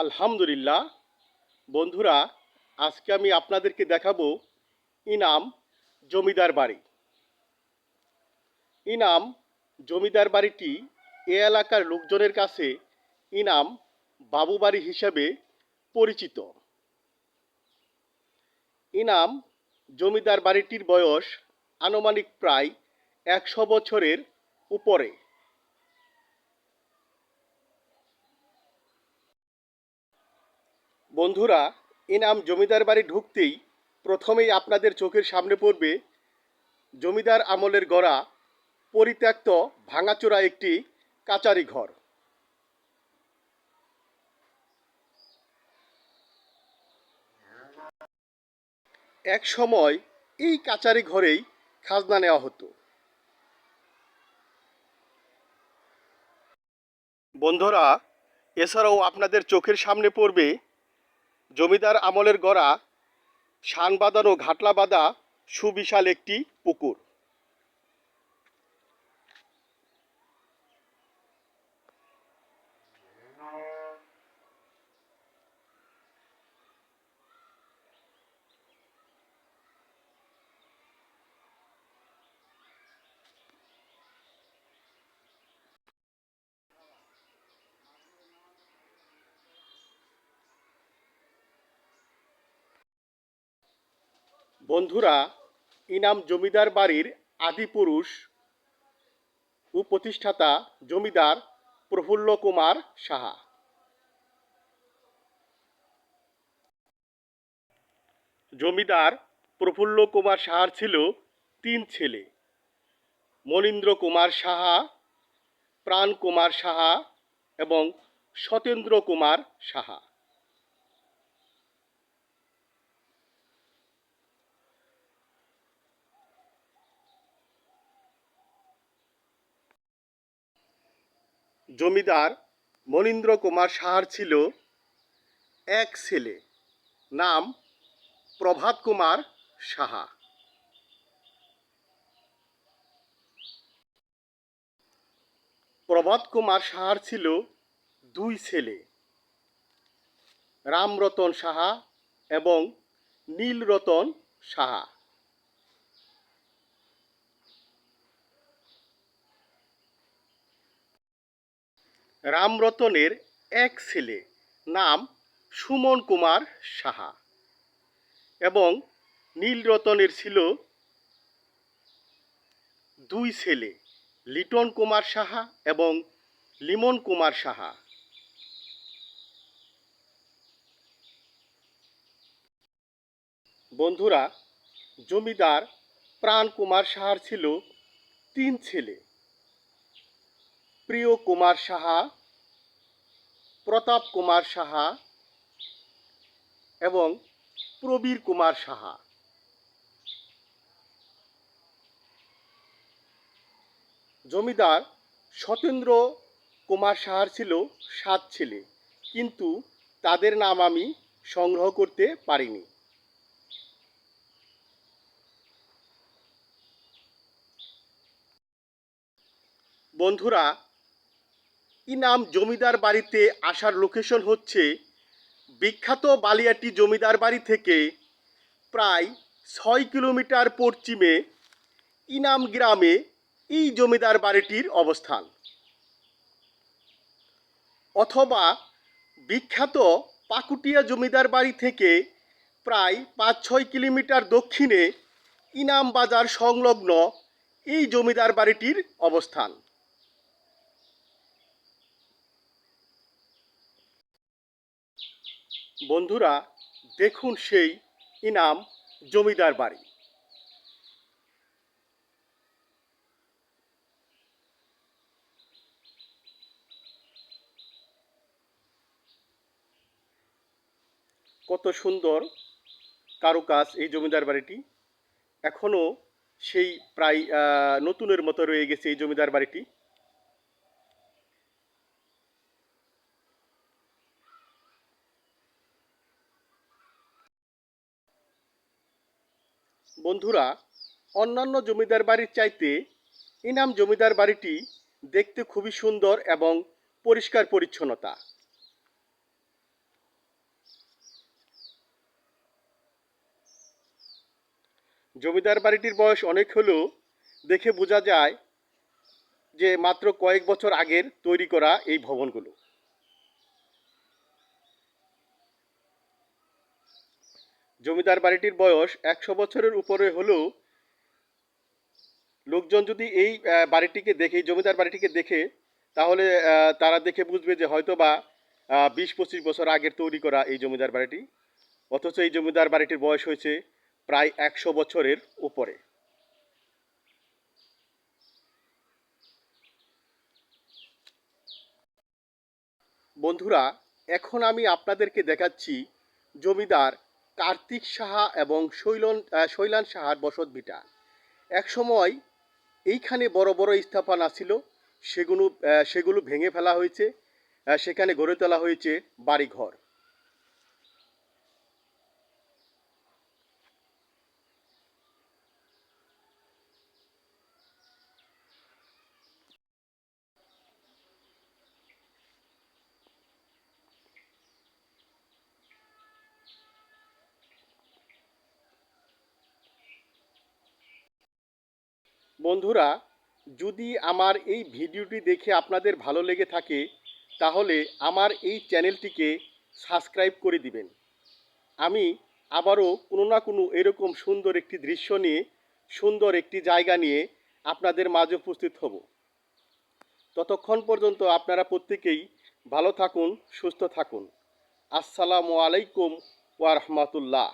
আলহামদুলিল্লাহ। বন্ধুরা, আজকে আমি আপনাদেরকে দেখাবো ইনাম জমিদার বাড়ি। ইনাম জমিদার বাড়িটি এ এলাকার লোকজনের কাছে ইনাম বাবু বাড়ি হিসেবে পরিচিত। ইনাম জমিদার বাড়িটির বয়স আনুমানিক প্রায় একশো বছরের উপরে। বন্ধুরা ইনাম জমিদার বাড়ি ঢুকতেই প্রথমেই আপনাদের চোখের সামনে পড়বে জমিদার আমলের গড়া, পরিত্যক্ত ভাঙাচোরা একটি কাচারি ঘর। এক সময় এই কাচারি ঘরেই খাজনা নেওয়া হতো। বন্ধুরা, এছাড়াও আপনাদের চোখের সামনে পড়বে জমিদার আমলের গড়া শান বাঁধানো ঘাটলা বাঁধা সুবিশাল একটি পুকুর। বন্ধুরা, ইনাম জমিদার বাড়ির আদিপুরুষ ও প্রতিষ্ঠাতা জমিদার প্রফুল্ল কুমার সাহা। জমিদার প্রফুল্ল কুমার সাহার ছিল তিন ছেলে। মনীন্দ্র কুমার সাহা, প্রাণ কুমার সাহা এবং সতেন্দ্র কুমার সাহা। জমিদার মনীন্দ্র কুমার সাহার ছিল এক ছেলে, নাম প্রভাত কুমার সাহা। প্রভাত কুমার সাহার ছিল দুই ছেলে, রামরতন সাহা এবং নীলরতন সাহা। রামরতনের এক ছেলে নাম সুমন কুমার সাহা এবং নীলরতনের ছিল দুই ছেলে, লিটন কুমার সাহা এবং লিমন কুমার সাহা। বন্ধুরা, জমিদার প্রাণ কুমার সাহার ছিল তিন ছেলে। প্রিয় কুমার সাহা, প্রতাপ কুমার সাহা এবং প্রবীর কুমার সাহা। জমিদার সতেন্দ্র কুমার সাহার ছিল সাত ছেলে, কিন্তু তাদের নাম আমি সংগ্রহ করতে পারিনি। বন্ধুরা ইনাম জমিদার বাড়িতে আসার লোকেশন হচ্ছে? বিখ্যাত বালিয়াটি জমিদার বাড়ি থেকে প্রায় ছয় কিলোমিটার পশ্চিমে ইনাম গ্রামে এই জমিদার বাড়িটির অবস্থান। অথবা বিখ্যাত পাকুটিয়া জমিদার বাড়ি থেকে প্রায় পাঁচ ছয় কিলোমিটার দক্ষিণে ইনাম বাজার সংলগ্ন এই জমিদার বাড়িটির অবস্থান। বন্ধুরা, দেখুন সেই ইনাম জমিদার বাড়ি। কত সুন্দর কারুকাজ এই জমিদার বাড়িটি। এখনও সেই প্রায় নতুনের মতো রয়ে গেছে এই জমিদার বাড়িটি। বন্ধুরা, অন্যান্য জমিদার বাড়ির চাইতে ইনাম জমিদার বাড়িটি দেখতে খুবই সুন্দর এবং পরিষ্কার পরিচ্ছন্নতা। জমিদার বাড়িটির বয়স অনেক হলেও দেখে বোঝা যায় যে মাত্র কয়েক বছর আগের তৈরি করা এই ভবনগুলো। জমিদার বাড়িটির বয়স একশো বছরের উপরে হলেও লোকজন যদি এই বাড়িটিকে দেখে জমিদার বাড়িটিকে দেখে, তাহলে তারা দেখে বুঝবে যে হয়তো বা বিশ পঁচিশ বছর আগের তৈরি করা এই জমিদার বাড়িটি। অথচ এই জমিদার বাড়িটির বয়স হয়েছে প্রায় একশো বছরের উপরে। বন্ধুরা, এখন আমি আপনাদেরকে দেখাচ্ছি জমিদার কার্তিক সাহা এবং শৈলন শৈলান সাহার বসত ভিটা একসময় এইখানে বড় বড় স্থাপনা ছিল সেগুলো সেগুলো ভেঙে ফেলা হয়েছে সেখানে গড়ে তোলা হয়েছে বাড়িঘর। বন্ধুরা, যদি আমার এই ভিডিওটি দেখে আপনাদের ভালো লেগে থাকে, তাহলে আমার এই চ্যানেলটিকে সাবস্ক্রাইব করে দিবেন। আমি আবারও কোনো না কোনো এরকম সুন্দর একটি দৃশ্য নিয়ে, সুন্দর একটি জায়গা নিয়ে আপনাদের মাঝে উপস্থিত হব। ততক্ষণ পর্যন্ত আপনারা প্রত্যেকেই ভালো থাকুন, সুস্থ থাকুন। আসসালামু আলাইকুম ওয়া রাহমাতুল্লাহ।